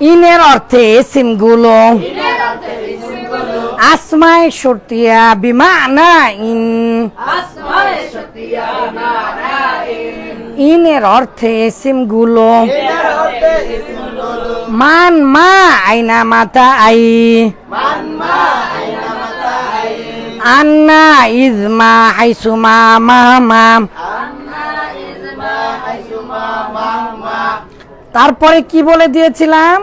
ইনের অর্থে সিমগুলো আসমায় সর্তিয়া বিমানা ইন। ইনের অর্থে সিমগুলো মান মা আইনা মাতা আই। আন্না ইজমা হাইসুমা মামাম তারপরে কি বলে দিয়েছিলাম?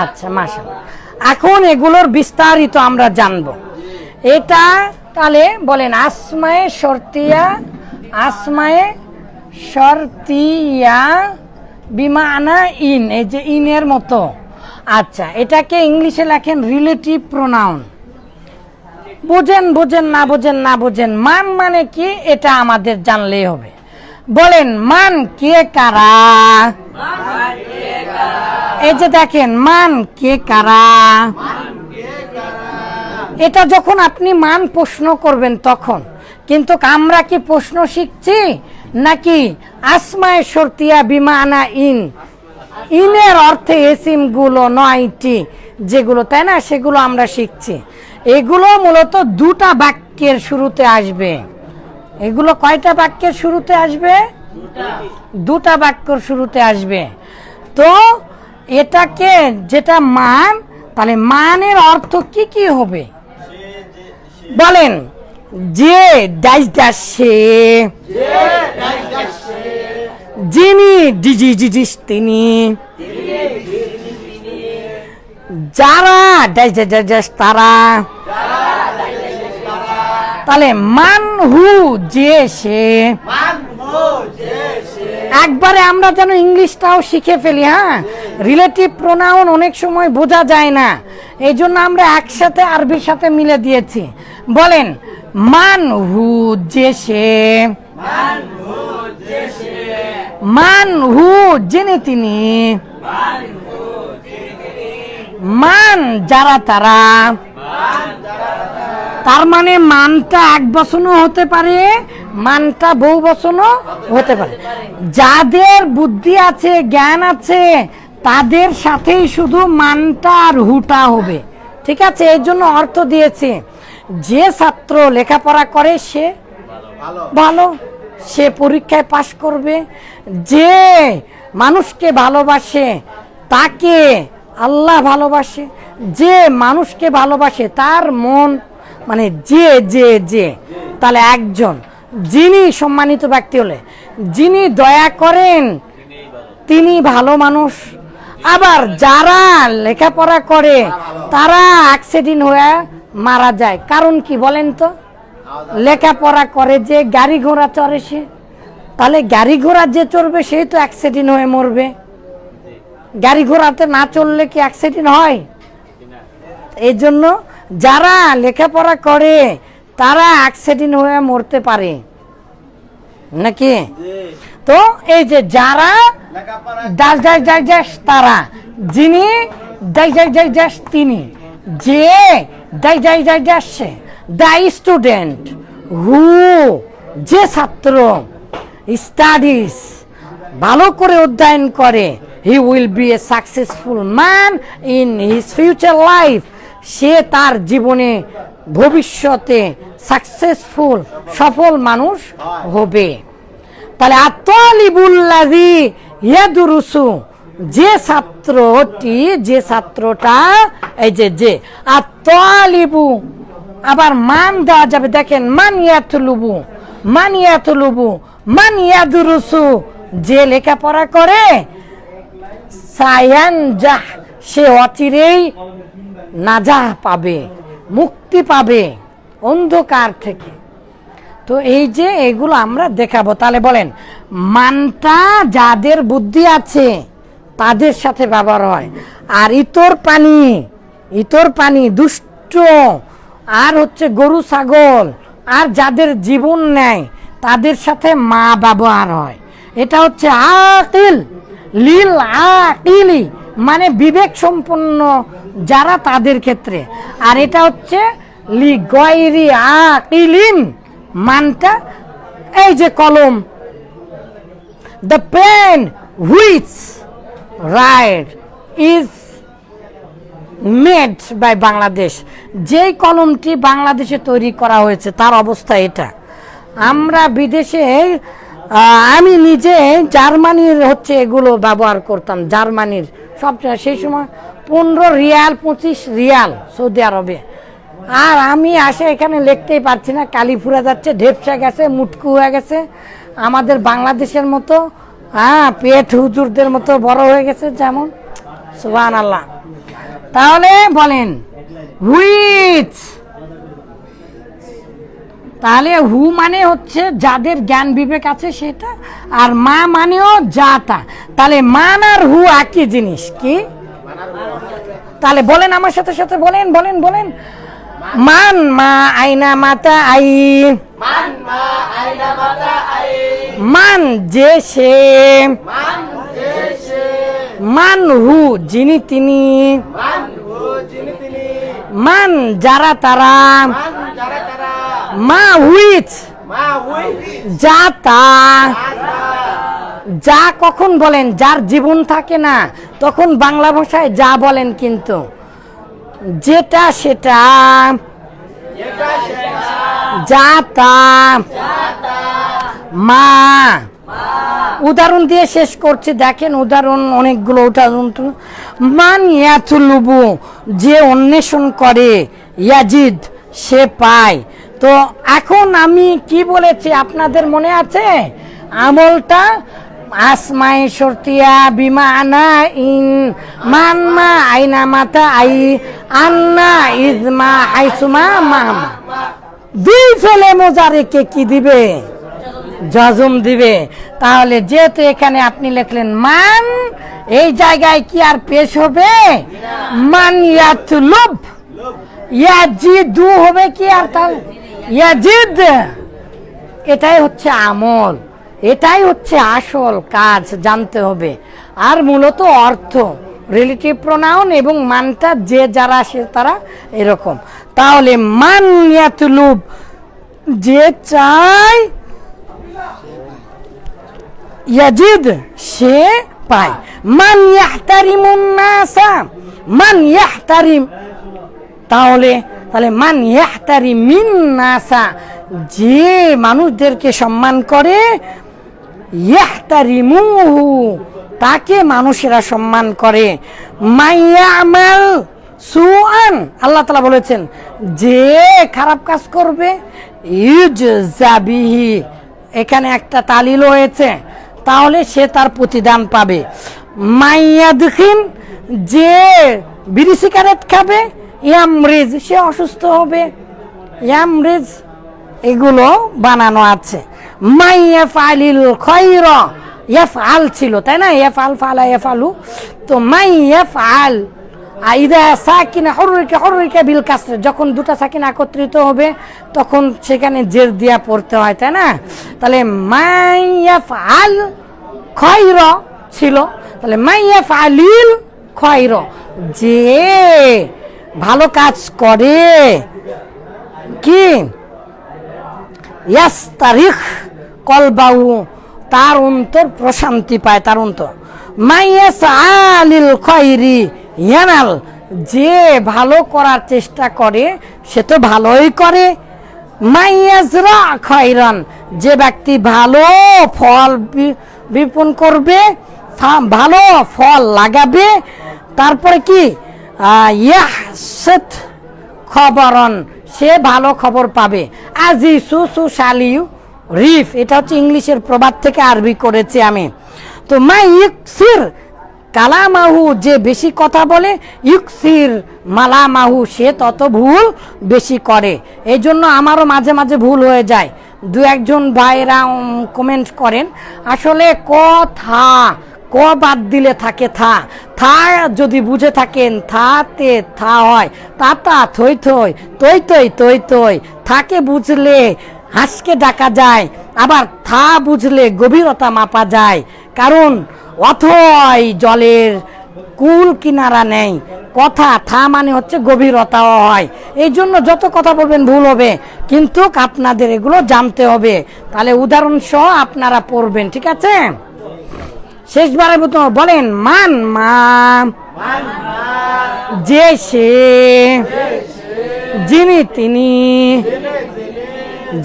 আচ্ছা মাসা এখন এগুলোর বিস্তারিত আমরা জানব। এটা তাহলে বলেন আসমায়ে শর্তিয়া আসমায়ে শর্তিয়া বিমানা ইন এই যে ইনের মতো। আচ্ছা এটাকে ইংলিশে লেখেন রিলেটিভ প্রোনাউন বোঝেন বোঝেন, না বোঝেন না বোঝেন, মান মানে কি এটা আমাদের জানলেই হবে। বলেন, মান কে কারা? এই যে দেখেন, মান কে কারা? এটা যখন আপনি মান প্রশ্ন করবেন তখন, কিন্তু আমরা কি প্রশ্ন শিখছি? নাকি আসমায় সর্তিয়া বিমানা ইন? ইনের অর্থে এসিমগুলো নয়টি, যেগুলো, তাই না? সেগুলো আমরা শিখছি। এগুলো মূলত দুটা বাক্যের শুরুতে আসবে। এগুলো কয়টা বাক্যের শুরুতে আসবে? দুটা বাক্যর শুরুতে আসবে। তো এটাকে যেটা মান, তাহলে মানের অর্থ কি কি হবে? বলেন, যে সে, যিনি ডিজি ডিজিস তিনি যারা তারা। তাহলে মান হু যে সে। একবারে আমরা যেন ইংলিশটাও শিখে ফেলি হ্যাঁ? রিলেটিভ প্রোনাউন অনেক সময় বোঝা যায় না। এই জন্য আমরা একসাথে আরবির সাথে মিলে দিয়েছি। বলেন, মান হু যে সে। মান হু জেনে তিনি। যারা তারা। তার মানে মানটা এক বছরও হতে পারে, মানটা বহু বছরও হতে পারে। যাদের বুদ্ধি আছে, জ্ঞান আছে, তাদের সাথেই শুধু মানটা আর হুটা হবে। ঠিক আছে? এর জন্য অর্থ দিয়েছে, যে ছাত্র লেখাপড়া করে, সে ভালো। সে পরীক্ষায় পাশ করবে। যে মানুষকে ভালোবাসে, তাকে আল্লাহ ভালোবাসে, যে মানুষকে ভালোবাসে তার মন মানে যে যে যে, তাহলে একজন। যিনি সম্মানিত ব্যক্তি হলে, যিনি দয়া করেন, তিনি ভালো মানুষ। আবার যারা লেখাপড়া করে, তারা অ্যাক্সিডেন্ট হয়ে মারা যায়। কারণ কি বলেন তো? লেখাপড়া করে যে গাড়ি ঘোড়া চড়ে সে, তাহলে গাড়ি ঘোড়া যে চড়বে, সে তো অ্যাক্সিডেন্ট হয়ে মরবে। গাড়ি ঘোড়াতে না চললে কি অ্যাক্সিডেন্ট হয়? এই জন্য যারা লেখাপড়া করে, তারা অ্যাক্সিডেন্ট হয়ে মরতে পারে। নাকি? তো এই যে যারা দাস দাস তারা, যিনি দাস দাস দাস দাস তিনি, যে দাস দাস দাস দাস সে স্টুডেন্ট হু যে ছাত্র স্টাডিজ ভালো করে অধ্যয়ন করে he will be a successful man in his future life সে তার জীবনে ভবিষ্যতে সাকসেসফুল সফল মানুষ হবে। তাহলে আত্মালিবুল্লাদি ইয়াদুরুসু, যে ছাত্রটি, যে ছাত্রটা, এই যে যে, আত্মালিবু, আবার মান দেওয়া যাবে, দেখেন, মান ইয়াতুলুবু মান ইয়াতুলুবু, মান ইয়াদুরুসু, যে লেখাপড়া করে সায়ান যাহ সে অচিরেই নাজাহ পাবে, মুক্তি পাবে অন্ধকার থেকে। তো এই যে এগুলো আমরা দেখাবো, তাহলে বলেন, মানটা যাদের বুদ্ধি আছে, তাদের সাথে ব্যবহার হয়। আর ইতর পানি ইতর পানি দুষ্ট, আর হচ্ছে গরু, ছাগল, আর যাদের জীবন নেয় তাদের সাথে মা ব্যবহার হয়। এটা হচ্ছে আকিল। লিল আকিলি মানে বিবেক সম্পন্ন যারা তাদের ক্ষেত্রে। আর এটা হচ্ছে লি গয়রি আকিলিন মানটা এই যে কলম। The pen which write is made by Bangladesh যেই কলমটি বাংলাদেশে তৈরি করা হয়েছে, তার অবস্থা এটা। আমরা বিদেশে আমি নিজে জার্মানির হচ্ছে এগুলো ব্যবহার করতাম জার্মানির। সবচেয়ে সেই সময় পনেরো রিয়াল পঁচিশ রিয়াল সৌদি আরবে। আর আমি আসে এখানে লিখতেই পারছি না কালি ফুরে যাচ্ছে ঢেপসা গেছে মুটকু হয়ে গেছে। আমাদের বাংলাদেশের মতো হ্যাঁ পেট হুজুরদের মতো বড় হয়ে গেছে যেমন। সুবান আল্লাহ তাহলে বলেন হুইচ তাহলে হু মানে হচ্ছে যাদের জ্ঞান বিবেক আছে সেটা আর মা মানেও যা তা তাহলে মান আর হু একই জিনিস কি তাহলে বলেন আমার সাথে সাথে বলেন বলেন বলেন মান মা আইনা মাতা আই. মান যে সে মান হু যিনি তিনি. মান যারা তারা. মা Ma যা তা। যা কখন বলেন যার জীবন থাকে না তখন বাংলা ভাষায় যা বলেন কিন্তু। যেটা সেটা। যা তা। মা। উদাহরণ দিয়ে শেষ করছে দেখেন উদাহরণ অনেকগুলো উদাহরণ তো। মান ইয়াতুলুবু যে অন্বেষণ করে ইয়াজিদ সে পায়। তো এখন আমি কি বলেছি আপনাদের মনে আছে? আমলটা আসমাই সরতিয়া বিমা আনা ইন মান মা আইনা মাতা আই আন্না ইজমা আইসুমা মামা দুই ফেলে মোজারেকে কি দিবে? জজম দিবে। তাহলে যেহেতু এখানে আপনি লিখলেন মান, এই জায়গায় কি আর পেশ হবে? মান ইয়াতুলুব। দু হবে কি আর তাহলে? ইয়াজিদ, এটাই হচ্ছে আমল, এটাই হচ্ছে আসল কাজ, জানতে হবে। আর মূলত অর্থ রিলেটিভ প্রোনাউন এবং মানটা যে যারা সে তারা এরকম। তাহলে মান ইয়াতুলুব, যে চায় ইয়াজিদ, সে পায়। মান ইয়াহতারিমুন নাসা, মান ইয়াহতারিম, তাহলে তাহলে মান ইয়াহতারি মিন নাসা যে মানুষদেরকে সম্মান করে, ইয়াহতারিমুহু, তাকে মানুষেরা সম্মান করে। মাইয়ামাল সুআন, আল্লাহ তালা বলেছেন, যে খারাপ কাজ করবে ইউজ জাবিহি এখানে একটা তালিল হয়েছে তাহলে সে তার প্রতিদান পাবে। মাইয়া দেখিন যে বিড়ি সিগারেট খাবে ইয়ামরিজ সে অসুস্থ হবে। ইয়ামরিজ এগুলো বানানো আছে। মাইয়া ফালিল খৈর এফ আল ছিল, তাই না? এফ আল ফালা আলু তো মাইয়াফআল আইদা সাকিনা হররিকা হররিকা বিল কাসরে, যখন দুটা সাকিন একত্রিত হবে, তখন সেখানে জের দিয়া পড়তে হয়, তাই না? তাহলে মাইয়াফআল খৈর ছিল, তাহলে মাইয়াফআলিল খৈর যে ভালো কাজ করে। কি? তারিখ কলবাউ, তার অন্তর প্রশান্তি পায়, তার অন্তর। মাইয়াস আলিল খৈরি ইয়ানাল, যে ভালো করার চেষ্টা করে, সে তো ভালোই করে। মাইয়াজরা খৈরান যে ব্যক্তি ভালো ফল বি- বিপন করবে ভালো ফল লাগাবে, তারপরে কি? খবরন, সে ভালো খবর পাবে। আজি সু সু শালিউ রিফ, এটা হচ্ছে ইংলিশের প্রবাদ থেকে আরবি করেছি আমি। তো মা ইকসির কালামাহু, যে বেশি কথা বলে, ইকসির মালামাহু, সে তত ভুল বেশি করে। এই জন্য আমারও মাঝে মাঝে ভুল হয়ে যায়। দু একজন ভাইরা কমেন্ট করেন, আসলে কথা ক বাদ দিলে থাকে থা। থা যদি বুঝে থাকেন, থাতে থা হয়। তা তাতা থই থই তৈ তৈ তৈ তৈ থাকে বুঝলে হাঁসকে ডাকা যায়, আবার থা বুঝলে গভীরতা মাপা যায়। কারণ অথয় জলের কুল কিনারা নেই। কথা থা মানে হচ্ছে গভীরতাও হয়। এই জন্য যত কথা বলবেন ভুল হবে। কিন্তু আপনাদের এগুলো জানতে হবে। তাহলে উদাহরণ সহ আপনারা পড়বেন, ঠিক আছে? শেষবারের মতো বলেন, মান মা। যে সে, যিনি তিনি,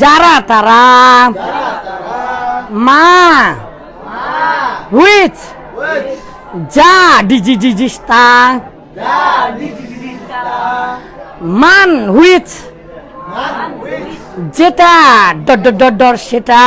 যারা তারা, মা। হুইচ যা ডিজি ডিজিস্তা মান হুইচ যেটা ডর সেটা।